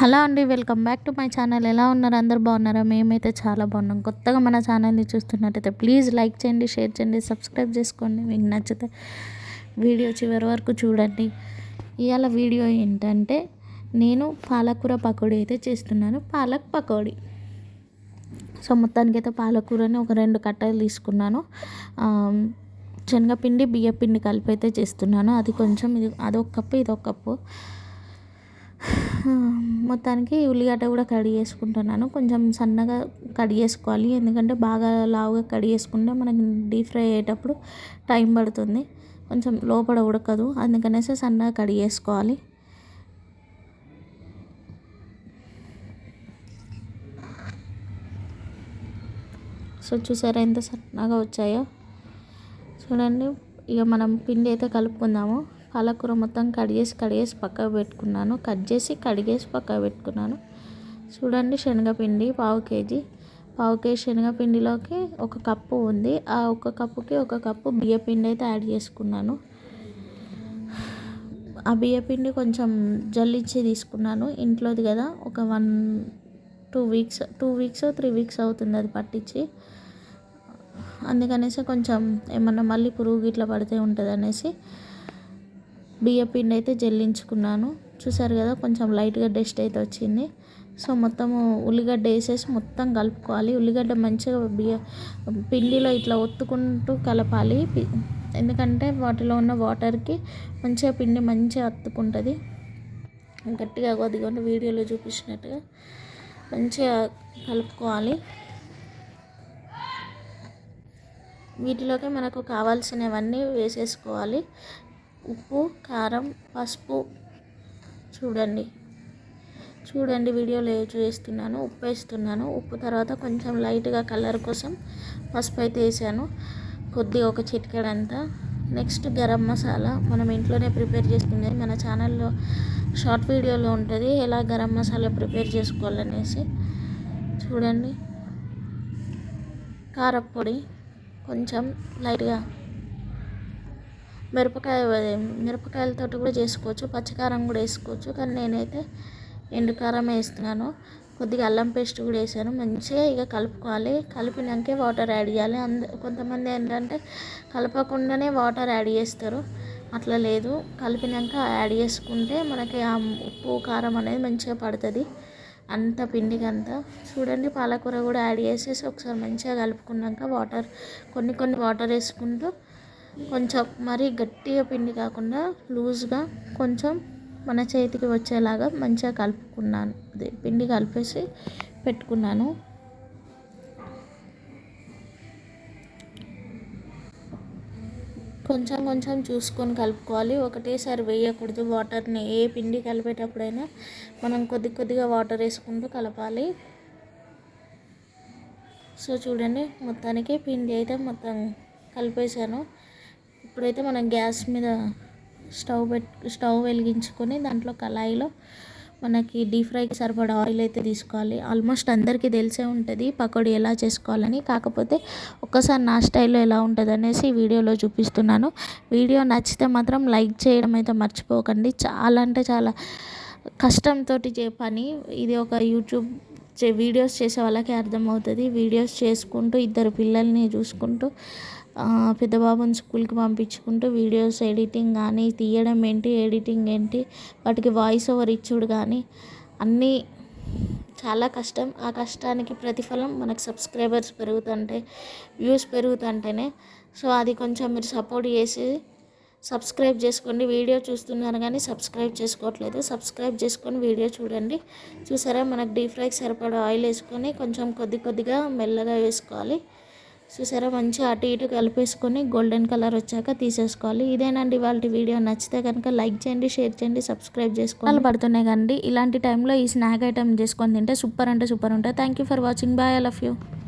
Hello అండి welcome back to my channel. ఎలా ఉన్నారు? అందరు బాగున్నారా? మేమైతే చాలా బాగున్నాం. కొత్తగా మన ఛానల్ని చూస్తున్నట్టయితే ప్లీజ్ లైక్ చేయండి షేర్ చేయండి సబ్స్క్రైబ్ చేసుకోండి. మీకు నచ్చితే వీడియో చివరి వరకు చూడండి. ఇవాళ వీడియో ఏంటంటే నేను పాలకూర పకోడీ అయితే చేస్తున్నాను. పాలక్ పకోడీ. సో మొత్తానికైతే పాలకూరని ఒక రెండు కట్టలు తీసుకున్నాను. శనగపిండి బియ్యపిండి కలిపి అయితే చేస్తున్నాను. అది కొంచెం ఇది అదొక కప్పు ఇదొక కప్పు. మొత్తానికి ఉల్లిగడ్డ కూడా కడిగి చేసుకుంటున్నాను కొంచెం సన్నగా కడిగి చేసుకోవాలి. ఎందుకంటే బాగా లావుగా కడిగి చేసుకుంటే మనకి డీప్ ఫ్రై అయ్యేటప్పుడు టైం పడుతుంది. కొంచెం లోపల ఉడకదు. అందుకనేసి సన్నగా కడిగి చేసుకోవాలి. సో చూసారా ఎంత సన్నగా వచ్చాయో. చూడండి. ఇక మనం పిండి అయితే కలుపుకుందాము. పాలకూర మొత్తం కట్ చేసి కడిగేసి పక్కకు పెట్టుకున్నాను. కట్ చేసి కడిగేసి పక్కకు పెట్టుకున్నాను. చూడండి శనగపిండి పావు కేజీ. పావు కేజీ శనగపిండిలోకి ఒక కప్పు ఉంది. ఆ ఒక కప్పుకి ఒక కప్పు బియ్యపిండి అయితే యాడ్ చేసుకున్నాను. ఆ బియ్యపిండి కొంచెం జల్లించి తీసుకున్నాను. ఇంట్లోది కదా ఒక one two weeks two weeks three weeks అవుతుంది అది పట్టించి. అందుకనేసి కొంచెం ఏమన్నా మళ్ళీ పురుగు ఇట్లా పడితే ఉంటుంది అనేసి బియ్యపిండి అయితే జల్లించుకున్నాను. చూసారు కదా కొంచెం లైట్గా డస్ట్ అయితే వచ్చింది. సో మొత్తము ఉల్లిగడ్డ వేసేసి మొత్తం కలుపుకోవాలి. ఉల్లిగడ్డ మంచిగా బియ్య పిండిలో ఇట్లా ఒత్తుకుంటూ కలపాలి. ఎందుకంటే వాటిలో ఉన్న వాటర్కి మంచిగా పిండి మంచిగా అత్తుకుంటుంది. గట్టిగా కొద్దిగా వీడియోలో చూపించినట్టుగా మంచిగా కలుపుకోవాలి. వీటిలోకి మనకు కావాల్సినవన్నీ వేసేసుకోవాలి. ఉప్పు కారం పసుపు. చూడండి. చూడండి వీడియోలో చూస్తున్నాను ఉప్పు వేస్తున్నాను ఉప్పు తర్వాత కొంచెం లైట్గా కలర్ కోసం పసుపు అయితే వేసాను. కొద్దిగా ఒక చిటికెడంతా. నెక్స్ట్ గరం మసాలా. మనం ఇంట్లోనే ప్రిపేర్ చేసుకునేది మన ఛానల్లో షార్ట్ వీడియోలో ఉంటుంది. ఎలా గరం మసాలా ప్రిపేర్ చేసుకోవాలనేసి. చూడండి. కారపొడి కొంచెం లైట్గా మిరపకాయ మిరపకాయలతో కూడా చేసుకోవచ్చు పచ్చికారం కూడా వేసుకోవచ్చు కానీ నేనైతే ఎండుకారం వేస్తున్నాను. కొద్దిగా అల్లం పేస్ట్ కూడా వేసాను. మంచిగా ఇక కలుపుకోవాలి. కలిపినాకే వాటర్ యాడ్ చేయాలి. అంద కొంతమంది ఏంటంటే కలపకుండానే వాటర్ యాడ్ చేస్తారు. అట్లా లేదు. కలిపినాక యాడ్ చేసుకుంటే మనకి ఆ ఉప్పు కారం అనేది మంచిగా పడుతుంది. అంత పిండికి అంతా చూడండి పాలకూర కూడా యాడ్ చేసేసి ఒకసారి మంచిగా కలుపుకున్నాక వాటర్ కొన్ని కొన్ని వాటర్ వేసుకుంటూ కొంచెం మరీ గట్టిగా పిండి కాకుండా లూజ్గా కొంచెం మన చేతికి వచ్చేలాగా మంచిగా కలుపుకున్నాను. అదే పిండి కలిపేసి పెట్టుకున్నాను. కొంచెం కొంచెం చూసుకొని కలుపుకోవాలి. ఒకటేసారి వేయకూడదు. వాటర్ని ఏ పిండి కలిపేటప్పుడైనా మనం కొద్ది కొద్దిగా వాటర్ వేసుకుంటూ కలపాలి. సో చూడండి మొత్తానికి పిండి అయితే మొత్తం కలిపేసాను ఇప్పుడైతే మనం గ్యాస్ మీద స్టవ్ పెట్ స్టవ్ వెలిగించుకొని దాంట్లో కళాయిలో మనకి డీప్ ఫ్రైకి సరిపడా ఆయిల్ అయితే తీసుకోవాలి. ఆల్మోస్ట్ అందరికీ తెలిసే ఉంటుంది పకోడీ ఎలా చేసుకోవాలని. కాకపోతే ఒక్కసారి నా స్టైల్లో ఎలా ఉంటుంది అనేసి వీడియోలో చూపిస్తున్నాను. వీడియో నచ్చితే మాత్రం లైక్ చేయడం అయితే మర్చిపోకండి. చాలా అంటే చాలా కష్టంతో చే పని. ఇది ఒక యూట్యూబ్ వీడియోస్ చేసే వాళ్ళకి అర్థమవుతుంది. వీడియోస్ చేసుకుంటూ ఇద్దరు పిల్లల్ని చూసుకుంటూ పెద్ద బాబుని స్కూల్కి పంపించుకుంటూ వీడియోస్ ఎడిటింగ్ కానీ తీయడం ఏంటి ఎడిటింగ్ ఏంటి వాటికి వాయిస్ ఓవర్ ఇచ్చుడు కానీ అన్నీ చాలా కష్టం. ఆ కష్టానికి ప్రతిఫలం మనకు సబ్స్క్రైబర్స్ పెరుగుతుంటే వ్యూస్ పెరుగుతుంటేనే. సో అది కొంచెం మీరు సపోర్ట్ చేసి సబ్స్క్రైబ్ చేసుకోండి. వీడియో చూస్తున్నారు కానీ సబ్స్క్రైబ్ చేసుకోవట్లేదు. సబ్స్క్రైబ్ చేసుకొని వీడియో చూడండి. చూసారా? మనకు డీప్ ఫ్రైకి సరిపడా ఆయిల్ వేసుకొని కొంచెం కొద్ది కొద్దిగా మెల్లగా వేసుకోవాలి. చూసారా? మంచిగా అటు ఇటు కలిపేసుకొని గోల్డెన్ కలర్ వచ్చాక తీసేసుకోవాలి. ఇదేనండి వాళ్ళ వీడియో. నచ్చితే కనుక లైక్ చేయండి షేర్ చేయండి సబ్స్క్రైబ్ చేసుకోవాలి పడుతున్నాయి కండి ఇలాంటి టైంలో ఈ స్నాక్ ఐటమ్ చేసుకొని తింటే సూపర్ అంటే సూపర్ ఉంటుంది thank you for watching bye I love you